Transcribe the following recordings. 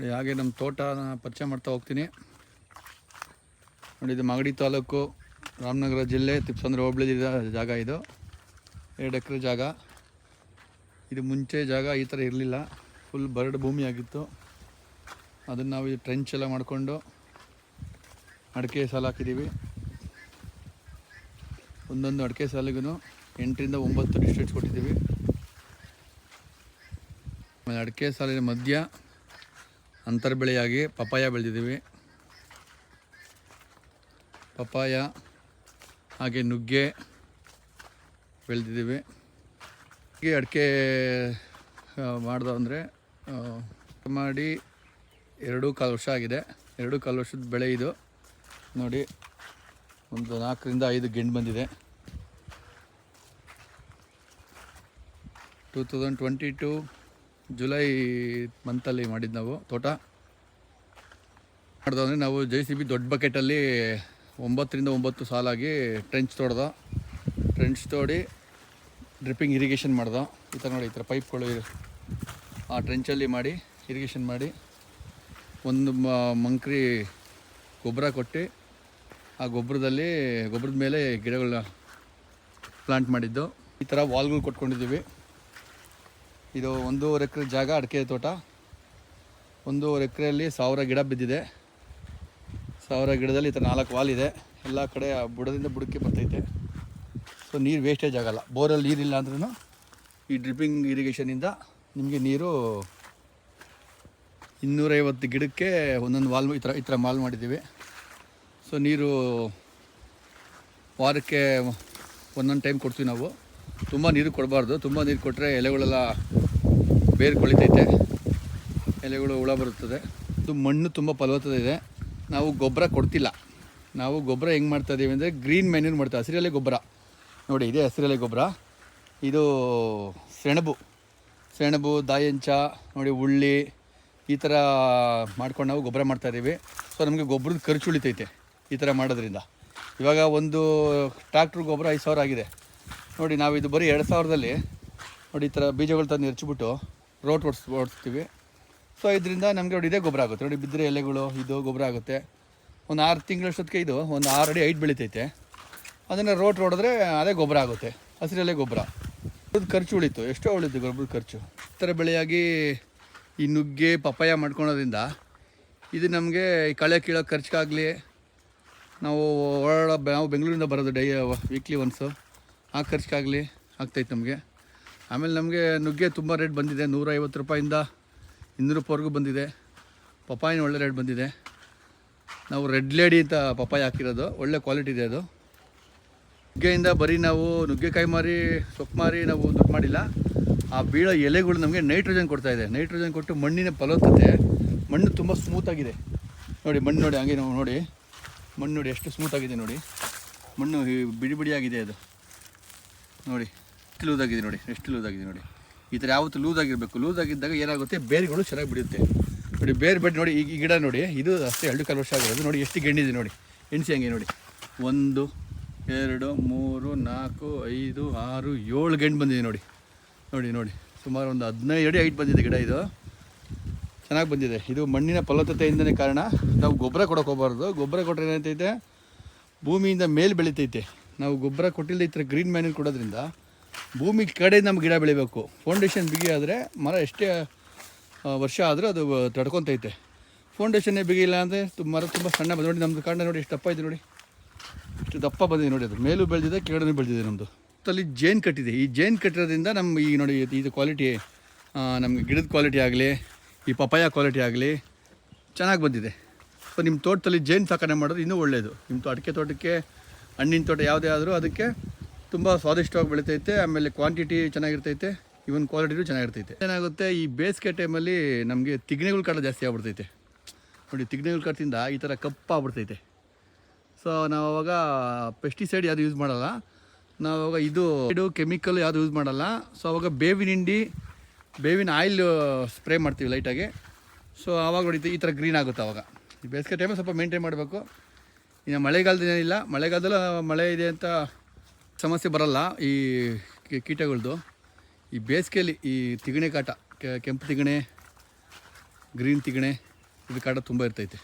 ನೋಡಿ ಹಾಗೆ ನಮ್ಮ ತೋಟ ಪರಿಚಯ ಮಾಡ್ತಾ ಹೋಗ್ತೀನಿ. ನೋಡಿ, ಇದು ಮಾಗಡಿ ತಾಲೂಕು ರಾಮನಗರ ಜಿಲ್ಲೆ ತಿಪ್ಸಂದ್ರೆ ಹೋಬಳಿ ಜಾಗ ಇದು. ಎರಡು ಎಕರೆ ಜಾಗ. ಇದು ಮುಂಚೆ ಜಾಗ ಈ ಥರ ಇರಲಿಲ್ಲ. ಫುಲ್ ಬರಡ್ ಭೂಮಿ ಆಗಿತ್ತು. ಅದನ್ನು ನಾವು ಟ್ರೆಂಚ್ ಎಲ್ಲ ಮಾಡಿಕೊಂಡು ಅಡಿಕೆ ಸಾಲು ಹಾಕಿದ್ದೀವಿ. ಒಂದೊಂದು ಅಡಿಕೆ ಸಾಲಿಗೂ ಎಂಟರಿಂದ ಒಂಬತ್ತು ಡಿಸ್ಟ್ರಿಕ್ಟ್ಸ್ ಕೊಟ್ಟಿದ್ದೀವಿ. ಆಮೇಲೆ ಅಡಿಕೆ ಸಾಲಿನ ಮಧ್ಯ ಅಂತರ್ ಬೆಳೆಯಾಗಿ ಪಪ್ಪಾಯ ಬೆಳೆದಿದ್ದೀವಿ. ಪಪ್ಪಾಯ, ಹಾಗೆ ನುಗ್ಗೆ ಬೆಳೆದಿದ್ದೀವಿ. ಹೀಗೆ ಅಡಿಕೆ ಮಾಡ್ದೋ ಅಂದರೆ ಮಾಡಿ ಎರಡೂ ಕಾಲು ವರ್ಷ ಆಗಿದೆ. ಎರಡೂ ಕಾಲು ವರ್ಷದ ಬೆಳೆ ಇದು. ನೋಡಿ, ಒಂದು ನಾಲ್ಕರಿಂದ ಐದು ಗೆಂಡು ಬಂದಿದೆ. Two thousand twenty two July ಮಂತಲ್ಲಿ ಮಾಡಿದ್ದು ನಾವು ತೋಟ. ಮಾಡ್ದು ಅಂದರೆ ನಾವು ಜೆ ಸಿ ಬಿ ದೊಡ್ಡ ಬಕೆಟಲ್ಲಿ ಒಂಬತ್ತರಿಂದ ಒಂಬತ್ತು ಸಾಲಾಗಿ ಟ್ರೆಂಚ್ ತೊಡ್ದು. ಟ್ರೆಂಚ್ ತೋಡಿ ಡ್ರಿಪ್ಪಿಂಗ್ ಇರಿಗೇಷನ್ ಮಾಡ್ದು. ಈ ಥರ ನೋಡಿ, ಈ ಥರ ಪೈಪ್ಗಳು ಆ ಟ್ರೆಂಚಲ್ಲಿ ಮಾಡಿ ಇರಿಗೇಷನ್ ಮಾಡಿ ಒಂದು ಮಂಕ್ರಿ ಗೊಬ್ಬರ ಕೊಟ್ಟು ಆ ಗೊಬ್ಬರದಲ್ಲಿ, ಗೊಬ್ಬರದ ಮೇಲೆ ಗಿಡಗಳನ್ನ ಪ್ಲಾಂಟ್ ಮಾಡಿದ್ದು. ಈ ಥರ ವಾಲ್ಗಳು ಕೊಟ್ಕೊಂಡಿದ್ದೀವಿ. ಇದು ಒಂದೂವರೆ ಎಕರೆ ಜಾಗ, ಅಡಿಕೆ ತೋಟ. ಒಂದೂವರೆ ಎಕರೆಯಲ್ಲಿ ಸಾವಿರ ಗಿಡ ಬಿದ್ದಿದೆ. ಸಾವಿರ ಗಿಡದಲ್ಲಿ ಈ ಥರ ನಾಲ್ಕು ವಾಲ್ ಇದೆ. ಎಲ್ಲ ಕಡೆ ಬುಡದಿಂದ ಬುಡಕ್ಕೆ ಬರ್ತೈತೆ. ಸೊ ನೀರು ವೇಸ್ಟೇಜ್ ಆಗಲ್ಲ. ಬೋರಲ್ಲಿ ನೀರಿಲ್ಲ ಅಂದ್ರೂ ಈ ಡ್ರಿಪ್ಪಿಂಗ್ ಇರಿಗೇಷನಿಂದ ನಿಮಗೆ ನೀರು ಇನ್ನೂರೈವತ್ತು ಗಿಡಕ್ಕೆ ಒಂದೊಂದು ವಾಲ್ ಈ ಥರ ಈ ಥರ ಮಾಲ್ ಮಾಡಿದ್ದೀವಿ. ಸೊ ನೀರು ವಾರಕ್ಕೆ ಒಂದೊಂದು ಟೈಮ್ ಕೊಡ್ತೀವಿ ನಾವು. ತುಂಬ ನೀರು ಕೊಡಬಾರ್ದು. ತುಂಬ ನೀರು ಕೊಟ್ಟರೆ ಎಲೆಗಳೆಲ್ಲ ಬೇರು ಕೊಳಿತೈತೆ ಎಲೆಗಳು ಹುಳ ಬರುತ್ತದೆ. ಇದು ಮಣ್ಣು ತುಂಬ ಫಲವತ್ತತೆ ಇದೆ ನಾವು ಗೊಬ್ಬರ ಕೊಡ್ತಿಲ್ಲ. ನಾವು ಗೊಬ್ಬರ ಹೆಂಗೆ ಮಾಡ್ತಾ ಇದ್ದೀವಿ ಅಂದರೆ ಗ್ರೀನ್ ಮೆನ್ಯೂರ್ ಮಾಡ್ತೀವಿ ಹಸಿರೆಲೆ ಗೊಬ್ಬರ. ನೋಡಿ, ಇದೆ ಹಸಿರೆಲೆ ಗೊಬ್ಬರ. ಇದು ಸೆಣಬು. ಸೆಣಬು, ದಾಯಂಚ, ನೋಡಿ ಉಳ್ಳಿ ಈ ಥರ ಮಾಡ್ಕೊಂಡು ನಾವು ಗೊಬ್ಬರ ಮಾಡ್ತಾಯಿದ್ದೀವಿ ಸೊ, ನಮಗೆ ಗೊಬ್ಬರದ ಖರ್ಚು ಉಳಿತೈತೆ ಈ ಥರ ಮಾಡೋದ್ರಿಂದ. ಇವಾಗ ಒಂದು ಟ್ರ್ಯಾಕ್ಟ್ರ್ ಗೊಬ್ಬರ ಐದು ಸಾವಿರ ಆಗಿದೆ. ನೋಡಿ, ನಾವು ಇದು ಬರೀ ಎರಡು ಸಾವಿರದಲ್ಲಿ ನೋಡಿ, ಈ ಥರ ಬೀಜಗಳು ತಂದು ಎರಚಿಬಿಟ್ಟು ರೋಟ್ ಓಡಿಸ್, ಓಡಿಸ್ತೀವಿ. ಸೊ ಇದರಿಂದ ನಮಗೆ ನೋಡಿ, ಇದೇ ಗೊಬ್ಬರ ಆಗುತ್ತೆ. ನೋಡಿ ಬಿದ್ದರೆ ಎಲೆಗಳು, ಇದು ಗೊಬ್ಬರ ಆಗುತ್ತೆ. ಒಂದು ಆರು ತಿಂಗಳಷ್ಟೊತ್ತಿಗೆ ಇದು ಒಂದು ಆರು ಅಡಿ ಐಟ್ ಬೆಳಿತೈತೆ. ಅದನ್ನು ರೋಟ್ ಹೊಡೆದ್ರೆ ಅದೇ ಗೊಬ್ಬರ ಆಗುತ್ತೆ. ಹಸಿರೆಲೆ ಗೊಬ್ಬರ. ಅದು ಖರ್ಚು ಉಳಿತು. ಎಷ್ಟೋ ಉಳಿತು ಗೊಬ್ಬರದ ಖರ್ಚು. ಈ ಥರ ಬೆಳೆಯಾಗಿ ಈ ನುಗ್ಗೆ, ಪಪ್ಪಾಯ ಮಾಡ್ಕೊಳೋದ್ರಿಂದ ಇದು ನಮಗೆ ಕಳೆ ಕೀಳೋ ಖರ್ಚಿಗಾಗಲಿ. ನಾವು ಓಡಾಡೋ ನಾವು ಬೆಂಗಳೂರಿಂದ ಬರೋದು ಡೈ, ವೀಕ್ಲಿ ಒನ್ಸು. ಆ ಖರ್ಚಿಗಾಗಲಿ ಆಗ್ತೈತೆ ನಮಗೆ. ಆಮೇಲೆ ನಮಗೆ ನುಗ್ಗೆ ತುಂಬ ರೇಟ್ ಬಂದಿದೆ. ನೂರೈವತ್ತು ರೂಪಾಯಿಂದ ಇನ್ನೂರು ರೂಪಾಯಿವರೆಗೂ ಬಂದಿದೆ. ಪಪಾಯಿನ ಒಳ್ಳೆ ರೇಟ್ ಬಂದಿದೆ. ನಾವು ರೆಡ್ ಲೇಡಿ ಅಂತ ಪಪಾಯ ಹಾಕಿರೋದು. ಒಳ್ಳೆ ಕ್ವಾಲಿಟಿ ಇದೆ ಅದು. ನುಗ್ಗೆಯಿಂದ ಬರೀ ನಾವು ನುಗ್ಗೆಕಾಯಿ ಮಾರಿ, ಸೊಪ್ಪು ಮಾರಿ ನಾವು ದುಡ್ಡು ಮಾಡಿಲ್ಲ. ಆ ಬೀಳೋ ಎಲೆಗಳು ನಮಗೆ ನೈಟ್ರೋಜನ್ ಕೊಡ್ತಾ ಇದೆ. ನೈಟ್ರೋಜನ್ ಕೊಟ್ಟು ಮಣ್ಣಿನ ಫಲವತ್ತತೆ, ಮಣ್ಣು ತುಂಬ ಸ್ಮೂತಾಗಿದೆ ನೋಡಿ, ಮಣ್ಣು ನೋಡಿ, ಹಂಗೆ ನಾವು ನೋಡಿ. ಮಣ್ಣು ನೋಡಿ, ಎಷ್ಟು ಸ್ಮೂತಾಗಿದೆ ನೋಡಿ. ಮಣ್ಣು ಬಿಡಿ ಬಿಡಿಯಾಗಿದೆ ಅದು. ನೋಡಿ ಎಷ್ಟು ಲೂಸಾಗಿದೆ ನೋಡಿ, ಎಷ್ಟು ಲೂಸಾಗಿದೆ ನೋಡಿ. ಈ ಥರ ಯಾವತ್ತು ಲೂಸಾಗಿರಬೇಕು ಲೂಸಾಗಿದ್ದಾಗ ಏನಾಗುತ್ತೆ? ಬೇರುಗಳು ಚೆನ್ನಾಗಿ ಬಿಡುತ್ತೆ. ನೋಡಿ, ಬೇರೆ ಬೆಡ್ ನೋಡಿ, ಈ ಗಿಡ ನೋಡಿ, ಇದು ಅಷ್ಟೇ ಎರಡು ಕಾಲು ವರ್ಷ ಆಗಿರೋದು ನೋಡಿ, ಎಷ್ಟು ಗೆಣ್ಣಿದೆ ನೋಡಿ, ಎಣ್ಸಿ ಹಂಗೆ ನೋಡಿ. ಒಂದು, ಎರಡು, ಮೂರು, ನಾಲ್ಕು, ಐದು, ಆರು, ಏಳು ಗಂಟು ಬಂದಿದೆ ನೋಡಿ. ನೋಡಿ ನೋಡಿ, ಸುಮಾರು ಒಂದು ಹದಿನೈದು ಅಡಿ ಐಟ್ ಬಂದಿದೆ ಗಿಡ ಇದು. ಚೆನ್ನಾಗಿ ಬಂದಿದೆ. ಇದು ಮಣ್ಣಿನ ಫಲವತ್ತತೆಯಿಂದನೇ ಕಾರಣ ನಾವು ಗೊಬ್ಬರ ಕೊಡೋಕೆ ಹೋಗಬಾರ್ದು. ಗೊಬ್ಬರ ಕೊಟ್ಟರೆ ಏನಂತೈತೆ ಭೂಮಿಯಿಂದ ಮೇಲೆ ಬೆಳಿತೈತೆ. ನಾವು ಗೊಬ್ಬರ ಕೊಟ್ಟಿಲ್ಲದೆ ಈ ಥರ ಗ್ರೀನ್ ಮ್ಯಾನ್ಯೂರ್ ಕೊಡೋದ್ರಿಂದ ಭೂಮಿ ಕಡೆ ನಮ್ಮ ಗಿಡ ಬೆಳಿಬೇಕು. ಫೌಂಡೇಶನ್ ಬಿಗಿ ಆದರೆ ಮರ ಎಷ್ಟೇ ವರ್ಷ ಆದರೂ ಅದು ತಡ್ಕೊತೈತೆ ಫೌಂಡೇಶನ್ನೇ ಬಿಗಿಲ್ಲ ಅಂದರೆ ತುಂಬ ಮರ ತುಂಬ ಸಣ್ಣ ಬಂದು ನೋಡಿ ನಮ್ಮದು ಕಾಂಡ ನೋಡಿ, ಎಷ್ಟು ದಪ್ಪ ಇದೆ ನೋಡಿ. ಇಷ್ಟು ದಪ್ಪ ಬಂದಿದೆ ನೋಡಿ ಅದು. ಮೇಲೂ ಬೆಳೆದಿದೆ ಕೆಳಗೂ ಬೆಳೆದಿದೆ ನಮ್ಮದು ಅಲ್ಲಿ ಜೇನು ಕಟ್ಟಿದೆ. ಈ ಜೇನು ಕಟ್ಟಿರೋದ್ರಿಂದ ನಮ್ಮ ಈ ನೋಡಿ ಇದು ಕ್ವಾಲಿಟಿ ನಮಗೆ ಗಿಡದ ಕ್ವಾಲಿಟಿ ಆಗಲಿ, ಈ ಪಪಾಯ ಕ್ವಾಲಿಟಿ ಆಗಲಿ ಚೆನ್ನಾಗಿ ಬಂದಿದೆ. ಸೊ ನಿಮ್ಮ ತೋಟದಲ್ಲಿ ಜೇನು ಸಾಕಣೆ ಮಾಡೋದು ಇನ್ನೂ ಒಳ್ಳೆಯದು ನಿಮ್ಮ ಅಡಿಕೆ ತೋಟಕ್ಕೆ ಹಣ್ಣಿನ ತೋಟ ಯಾವುದೇ ಆದರೂ ಅದಕ್ಕೆ ತುಂಬ ಸ್ವಾದಿಷ್ಟವಾಗಿ ಬೆಳಿತೈತೆ, ಆಮೇಲೆ ಕ್ವಾಂಟಿಟಿ ಚೆನ್ನಾಗಿರ್ತೈತೆ ಇವನ್ ಕ್ವಾಲಿಟಿನೂ ಚೆನ್ನಾಗಿರ್ತೈತೆ. ಏನಾಗುತ್ತೆ, ಈ ಬೇಸಿಗೆ ಟೈಮಲ್ಲಿ ನಮಗೆ ತಿಗ್ನೆಗಳು ಕಾಟ ಜಾಸ್ತಿ ಆಗ್ಬಿಡ್ತೈತೆ. ನೋಡಿ, ತಿಗ್ನೆಗಳು ಕಾಟದಿಂದ ಈ ಥರ ಕಪ್ಪಾಗ್ಬಿಡ್ತೈತೆ ಸೊ ನಾವು ಅವಾಗ ಪೆಸ್ಟಿಸೈಡ್ ಯಾವುದು ಯೂಸ್ ಮಾಡಲ್ಲ. ನಾವು ಅವಾಗ ಇದು ಇದು ಕೆಮಿಕಲ್ ಯಾವುದು ಯೂಸ್ ಮಾಡಲ್ಲ. ಸೊ ಅವಾಗ ಬೇವಿನ ಹಿಂಡಿ, ಬೇವಿನ ಆಯಿಲ್ ಸ್ಪ್ರೇ ಮಾಡ್ತೀವಿ ಲೈಟಾಗಿ ಸೊ ಆವಾಗ ನೋಡಿ ಈ ಥರ ಗ್ರೀನ್ ಆಗುತ್ತೆ ಅವಾಗ. ಈ ಬೇಸಿಗೆ ಟೈಮಲ್ಲಿ ಸ್ವಲ್ಪ ಮೇಂಟೈನ್ ಮಾಡಬೇಕು. ಇನ್ನು ಮಳೆಗಾಲದ ಏನಿಲ್ಲ. ಮಳೆಗಾಲದಲ್ಲ ಮಳೆ ಇದೆ ಅಂತ ಸಮಸ್ಯೆ ಬರಲ್ಲ. ಈ ಕೀಟಗಳದ್ದು ಈ ಬೇಸಿಗೆಯಲ್ಲಿ ಈ ತಿಗಣೆ ಕಾಟ ಕೆಂಪು ತಿಗಣೆ, ಗ್ರೀನ್ ತಿಗಣೆ, ಇದು ಕಾಟ ತುಂಬ ಇರ್ತೈತೆ.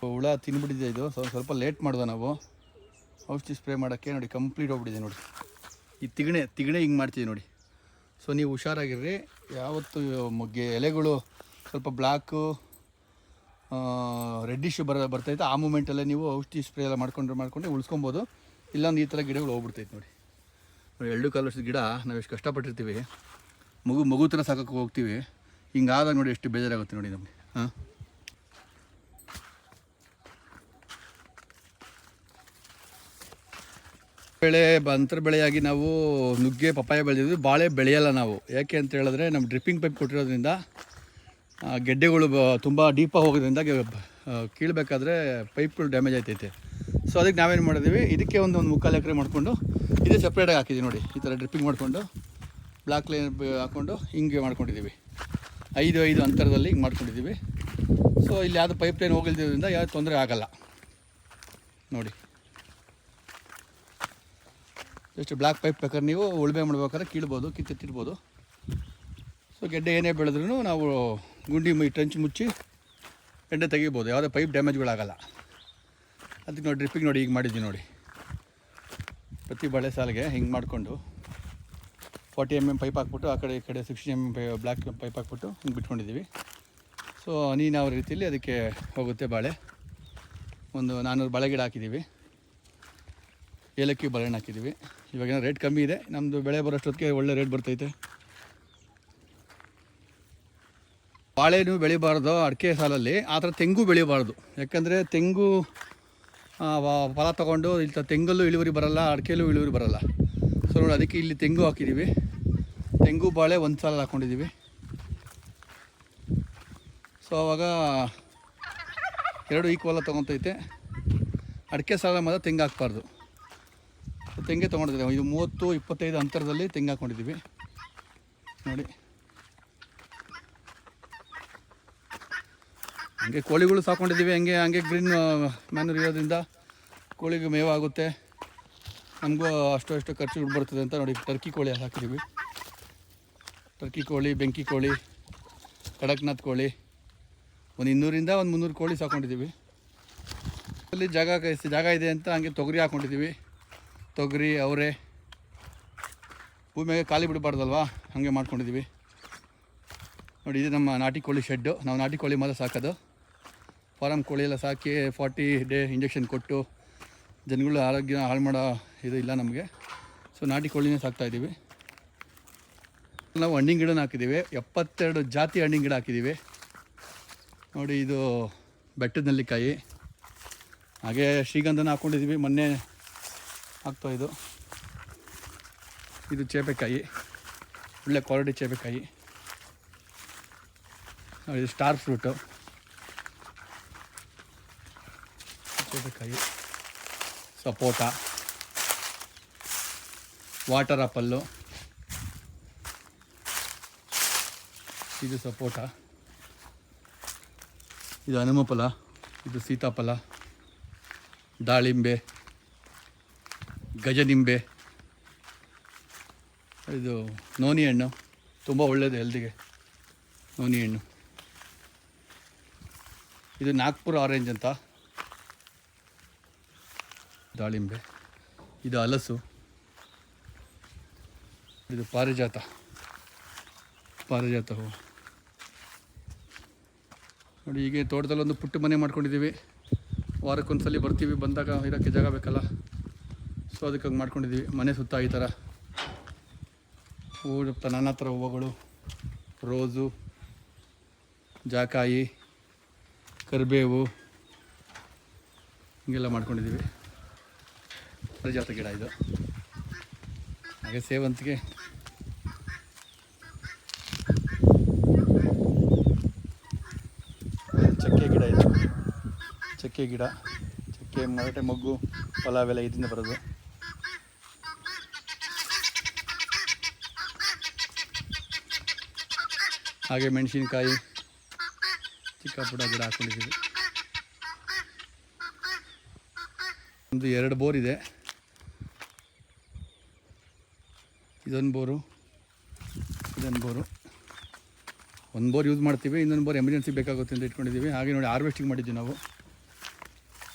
ಹುಳ ತಿನ್ಬಿಟ್ಟಿದೆ ಇದು. ಸ್ವಲ್ಪ ಸ್ವಲ್ಪ ಲೇಟ್ ಮಾಡಿದೆ ನಾವು. ಔಷಧಿ ಸ್ಪ್ರೇ ಮಾಡೋಕ್ಕೆ ನೋಡಿ, ಕಂಪ್ಲೀಟ್ ಹೋಗ್ಬಿಟ್ಟಿದೆ ನೋಡಿ. ಈ ತಿಗಣೆ ತಿಗಣೆ ಹಿಂಗೆ ಮಾಡ್ತೀವಿ ನೋಡಿ. ಸೊ, ನೀವು ಹುಷಾರಾಗಿರ್ರಿ. ಯಾವತ್ತು ಮೊಗ್ಗೆ ಎಲೆಗಳು ಸ್ವಲ್ಪ ಬ್ಲ್ಯಾಕು ರೆಡ್ಡಿಶ್ ಬರ ಬರ್ತೈತೆ ಆ ಮೂಮೆಂಟಲ್ಲೇ ನೀವು ಔಷಧಿ ಸ್ಪ್ರೇ ಎಲ್ಲ ಮಾಡ್ಕೊಂಡ್ರೆ ಮಾಡ್ಕೊಂಡು ಉಳಿಸ್ಕೊಬೋದು. ಇಲ್ಲಾಂದ್ರೆ ಈ ಥರ ಗಿಡಗಳು ಹೋಗ್ಬಿಡ್ತೈತೆ ನೋಡಿ. ನೋಡಿ, ಎರಡು ಕಾಲು ವರ್ಷದ ಗಿಡ, ನಾವು ಎಷ್ಟು ಕಷ್ಟಪಟ್ಟಿರ್ತೀವಿ. ಮಗು ಮಗು ಥರ ಸಾಕಕ್ಕೆ ಹೋಗ್ತೀವಿ. ಹಿಂಗಾದಾಗ ನೋಡಿ ಎಷ್ಟು ಬೇಜಾರಾಗುತ್ತೆ ನೋಡಿ ನಮಗೆ. ಹಾಂ? ಬೆಳೆ, ಅಂತರ ಬೆಳೆಯಾಗಿ ನಾವು ನುಗ್ಗೆ, ಪಪ್ಪಾಯ ಬೆಳೆದಿದ್ವಿ ಬಾಳೆ ಬೆಳೆಯಲ್ಲ ನಾವು. ಯಾಕೆ ಅಂತ ಹೇಳಿದ್ರೆ ನಮ್ಮ ಡ್ರಿಪ್ಪಿಂಗ್ ಪೈಪ್ ಕೊಟ್ಟಿರೋದ್ರಿಂದ ಗೆಡ್ಡೆಗಳು ತುಂಬ ಡೀಪಾಗಿ ಹೋಗೋದ್ರಿಂದ ಕೀಳಬೇಕಾದ್ರೆ ಪೈಪ್ಗಳು ಡ್ಯಾಮೇಜ್ ಆಯ್ತೈತೆ. ಸೊ ಅದಕ್ಕೆ ನಾವೇನು ಮಾಡಿದ್ದೀವಿ, ಇದಕ್ಕೆ ಒಂದು ಒಂದು ಮುಕ್ಕಾಲು ಎಕರೆ ಮಾಡಿಕೊಂಡು, ಇದೇ ಸಪ್ರೇಟಾಗಿ ಹಾಕಿದ್ದೀವಿ ನೋಡಿ, ಈ ಥರ ಡ್ರಿಪ್ಪಿಂಗ್ ಮಾಡಿಕೊಂಡು ಬ್ಲಾಕ್ ಲೈನ್ ಹಾಕ್ಕೊಂಡು ಹಿಂಗೆ ಮಾಡ್ಕೊಂಡಿದ್ದೀವಿ. ಐದು ಐದು ಅಂತರದಲ್ಲಿ ಹಿಂಗೆ ಮಾಡ್ಕೊಂಡಿದ್ದೀವಿ. ಸೊ ಇಲ್ಲಿ ಯಾವುದು ಪೈಪ್ ಲೈನ್ ಹೋಗಿಲ್ದಿರೋದ್ರಿಂದ ಯಾವುದು ತೊಂದರೆ ಆಗಲ್ಲ. ನೋಡಿ. ಜಸ್ಟ್ ಬ್ಲ್ಯಾಕ್ ಪೈಪ್ ಬೇಕಾದ್ರೆ ನೀವು ಉಳುಮೆ ಮಾಡ್ಬೇಕಾದ್ರೆ ಕೀಳ್ಬೋದು ಕಿತ್ತಿಟ್ಟಿರ್ಬೋದು ಸೊ ಗೆಡ್ಡೆ ಏನೇ ಬೆಳೆದ್ರೂ ನಾವು ಗುಂಡಿ ಮೈ ಟಂಚ್ ಮುಚ್ಚಿ ಎಣ್ಣೆ ತೆಗಿಬೋದು. ಯಾವುದೇ ಪೈಪ್ ಡ್ಯಾಮೇಜ್ಗಳಾಗಲ್ಲ ಅದಕ್ಕೆ ನೋಡಿ ಡ್ರಿಪ್ಪಿಂಗ್ ನೋಡಿ ಈಗ ಮಾಡಿದ್ವಿ ನೋಡಿ. ಪ್ರತಿ ಬಳೆ ಸಾಲಿಗೆ ಹಿಂಗೆ ಮಾಡಿಕೊಂಡು ಫಾರ್ಟಿ ಎಂ ಎಂ ಪೈಪ್ ಹಾಕ್ಬಿಟ್ಟು ಆ ಕಡೆ ಈ ಕಡೆ ಸಿಕ್ಸ್ಟಿ ಎಂ ಎಂ ಪೈ ಬ್ಲ್ಯಾಕ್ ಪೈಪ್ ಹಾಕ್ಬಿಟ್ಟು ಹಿಂಗೆ ಬಿಟ್ಕೊಂಡಿದ್ದೀವಿ. ಸೊ ನೀನು ಯಾವ ರೀತಿಯಲ್ಲಿ ಅದಕ್ಕೆ ಹೋಗುತ್ತೆ ಬಾಳೆ. ಒಂದು ನಾನ್ನೂರು ಬಾಳೆ ಗಿಡ ಹಾಕಿದ್ದೀವಿ. ಏಲಕ್ಕಿ ಬಾಳೆಹಣ್ಣು ಹಾಕಿದ್ದೀವಿ. ಇವಾಗ ರೇಟ್ ಕಮ್ಮಿ ಇದೆ. ನಮ್ಮದು ಬೆಳೆ ಬರೋಷ್ಟೊತ್ತಿಗೆ ಒಳ್ಳೆ ರೇಟ್ ಬರ್ತೈತೆ. ಬಾಳೆನೂ ಬೆಳಿಬಾರ್ದು, ಅಡಿಕೆ ಸಾಲಲ್ಲಿ. ಆ ಥರ ತೆಂಗು ಬೆಳಿಬಾರ್ದು. ಯಾಕಂದರೆ ತೆಂಗು ಫಲ ತೊಗೊಂಡು ಇಲ್ಲಿ ತೆಂಗಲ್ಲೂ ಇಳುವರಿ ಬರಲ್ಲ ಅಡಿಕೆಯಲ್ಲೂ ಇಳುವರಿ ಬರಲ್ಲ. ಸೊ ನೋಡಿ, ಅದಕ್ಕೆ ಇಲ್ಲಿ ತೆಂಗು ಹಾಕಿದ್ದೀವಿ. ತೆಂಗು, ಬಾಳೆ ಒಂದು ಸಾಲ ಹಾಕ್ಕೊಂಡಿದ್ದೀವಿ ಸೊ ಅವಾಗ ಎರಡು ಈಕ್ವಲ ತೊಗೊತೈತೆ. ಅಡಿಕೆ ಸಾಲ ಮಾತ್ರ ತೆಂಗು ಹಾಕ್ಬಾರ್ದು. ತೆಂಗೆ ತೊಗೊಂಡಿದ್ದೀವಿ. ಇದು ಮೂವತ್ತು, ಇಪ್ಪತ್ತೈದು ಅಂತರದಲ್ಲಿ ತೆಂಗು ಹಾಕ್ಕೊಂಡಿದ್ದೀವಿ ನೋಡಿ. ಹಂಗೆ ಕೋಳಿಗಳು ಸಾಕೊಂಡಿದ್ದೀವಿ, ಹಂಗೆ ಹಂಗೆ ಗ್ರೀನ್ ಮ್ಯಾನೂರ್ ಇರೋದ್ರಿಂದ ಕೋಳಿಗೆ ಮೇವಾಗುತ್ತೆ. ನಮಗೂ ಅಷ್ಟು ಅಷ್ಟು ಖರ್ಚು ಬರ್ತದೆ ಅಂತ ನೋಡಿ ಟರ್ಕಿ ಕೋಳಿ ಹಾಕಿದ್ದೀವಿ. ಟರ್ಕಿ ಕೋಳಿ, ಬೆಂಕಿ ಕೋಳಿ, ಕಡಕ್ನಾಥ್ ಕೋಳಿ, ಒಂದು ಇನ್ನೂರಿಂದ ಒಂದು ಮುನ್ನೂರು ಕೋಳಿ ಸಾಕೊಂಡಿದ್ದೀವಿ. ಅಲ್ಲಿ ಜಾಗ ಜಾಗ ಇದೆ ಅಂತ ಹಂಗೆ ತೊಗರಿ ಹಾಕ್ಕೊಂಡಿದ್ದೀವಿ ತೊಗರಿ, ಅವರೆ, ಭೂಮಿಯಾಗೆ ಖಾಲಿ ಬಿಡಬಾರ್ದಲ್ವಾ? ಹಾಗೆ ಮಾಡ್ಕೊಂಡಿದ್ದೀವಿ. ನೋಡಿ, ಇದು ನಮ್ಮ ನಾಟಿ ಕೋಳಿ ಶೆಡ್ಡು ನಾವು ನಾಟಿ ಕೋಳಿ ಮಾತ್ರ ಸಾಕೋದು. ಫಾರಮ್ ಕೋಳಿ ಎಲ್ಲ ಸಾಕಿ ಫಾರ್ಟಿ ಡೇ ಇಂಜೆಕ್ಷನ್ ಕೊಟ್ಟು ಜನಗಳ ಆರೋಗ್ಯ ಹಾಳು ಮಾಡೋ ಇದು ಇಲ್ಲ ನಮಗೆ. ಸೊ ನಾಟಿ ಕೋಳಿನೇ ಸಾಕ್ತಾಯಿದ್ದೀವಿ ನಾವು ಹಣ್ಣಿನ ಗಿಡನ ಹಾಕಿದ್ದೀವಿ. ಎಪ್ಪತ್ತೆರಡು ಜಾತಿ ಹಣ್ಣಿನ ಗಿಡ ಹಾಕಿದ್ದೀವಿ. ನೋಡಿ, ಇದು ಬೆಟ್ಟದ ನೆಲ್ಲಿಕಾಯಿ ಹಾಗೆ ಶ್ರೀಗಂಧನ ಹಾಕ್ಕೊಂಡಿದ್ದೀವಿ ಮೊನ್ನೆ ಹಾಕ್ತಾ ಇದು. ಇದು ಚೇಪೆಕಾಯಿ. ಒಳ್ಳೆ ಕ್ವಾಲಿಟಿ ಚೇಪೆಕಾಯಿ. ಇದು ಸ್ಟಾರ್ ಫ್ರೂಟು ಚೇಪೆಕಾಯಿ ಸಪೋಟ. Water apple. ಇದು ಸಪೋಟ. ಇದು ಹನುಮಫಲ ಇದು ಸೀತಾಫಲ. ದಾಳಿಂಬೆ. ಗಜನಿಂಬೆ. ಇದು ನೋನಿ ಹಣ್ಣು. ತುಂಬ ಒಳ್ಳೆಯದು ಹೆಲ್ದಿಗೆ. ನೋನಿ ಹಣ್ಣು. ಇದು ನಾಗ್ಪುರ ಆರೆಂಜ್ ಅಂತ. ದಾಳಿಂಬೆ. ಇದು ಹಲಸು. ಇದು ಪಾರಿಜಾತ. ಪಾರಿಜಾತ ಹೂವು. ನೋಡಿ, ಹೀಗೆ ತೋಟದಲ್ಲಿ ಒಂದು ಪುಟ್ಟ ಮನೆ ಮಾಡ್ಕೊಂಡಿದ್ದೀವಿ. ವಾರಕ್ಕೊಂದ್ಸಲಿ ಬರ್ತೀವಿ. ಬಂದಾಗ ಇರೋಕ್ಕೆ ಜಾಗ ಬೇಕಲ್ಲ. ಸೊ ಅದಕ್ಕಾಗಿ ಮಾಡ್ಕೊಂಡಿದ್ದೀವಿ. ಮನೆ ಸುತ್ತ ಈ ಥರ. ಹೂವು ನಾನಾ ಥರ ಹೂವುಗಳು. ರೋಸು, ಜಾಕಾಯಿ, ಕರಿಬೇವು. ಹೀಗೆಲ್ಲ ಮಾಡ್ಕೊಂಡಿದ್ದೀವಿ. ಪಾರಿಜಾತ ಗಿಡ ಇದು. ಹಾಗೆ ಸೇವಂತಿಗೆ. ಚಕ್ಕೆ ಗಿಡ ಇದು. ಚಕ್ಕೆ ಗಿಡ, ಚಕ್ಕೆ ಮರಟೆ ಮೊಗ್ಗು ಪಲಾವೆಲ್ಲ ಇದರಿಂದ ಬರೋದು. ಹಾಗೆ ಮೆಣಸಿನ್ಕಾಯಿ ಚಿಕ್ಕ ಪುಟ್ಟ ಗಿಡ ಹಾಕೊಂಡಿದ್ದೀವಿ. ಒಂದು ಎರಡು ಬೋರ್ ಇದೆ. ಇದೊಂದು ಬೋರು ಇದೊಂದು ಬೋರು. ಒಂದು ಬೋರ್ ಯೂಸ್ ಮಾಡ್ತೀವಿ, ಇನ್ನೊಂದು ಬೋರ್ ಎಮರ್ಜೆನ್ಸಿ ಬೇಕಾಗುತ್ತೆ ಅಂತ ಇಟ್ಕೊಂಡಿದ್ದೀವಿ. ಹಾಗೆ ನೋಡಿ ಹಾರ್ವೆಸ್ಟಿಂಗ್ ಮಾಡಿದ್ವಿ ನಾವು.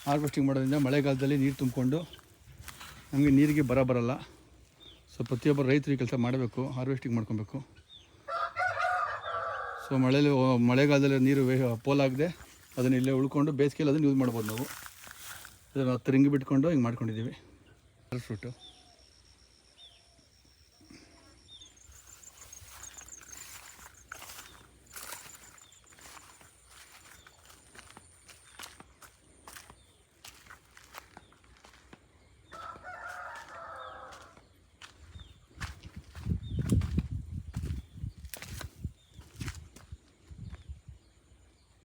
ಹಾರ್ವೆಸ್ಟಿಂಗ್ ಮಾಡೋದ್ರಿಂದ ಮಳೆಗಾಲದಲ್ಲಿ ನೀರು ತುಂಬಿಕೊಂಡು ನಮಗೆ ನೀರಿಗೆ ಬರ ಬರಲ್ಲ. ಸೊ ಪ್ರತಿಯೊಬ್ಬರು ರೈತರು ಕೆಲಸ ಮಾಡಬೇಕು ಹಾರ್ವೆಸ್ಟಿಂಗ್ ಮಾಡ್ಕೊಬೇಕು. ಸೊ ಮಳೆಯಲ್ಲಿ ಮಳೆಗಾಲದಲ್ಲಿ ನೀರು ಪೋಲಾಗದೆ ಅದನ್ನ ಇಲ್ಲೇ ಉಳ್ಕೊಂಡು ಬೇಸಿಗೆಯಲ್ಲಿ ಅದನ್ನು ಯೂಸ್ ಮಾಡ್ಬೋದು ನಾವು. ಅದನ್ನು ಹತ್ತು ರಿಂಗ್ ಬಿಟ್ಕೊಂಡು ಹಿಂಗೆ ಮಾಡ್ಕೊಂಡಿದ್ದೀವಿ. ಫ್ರೂಟು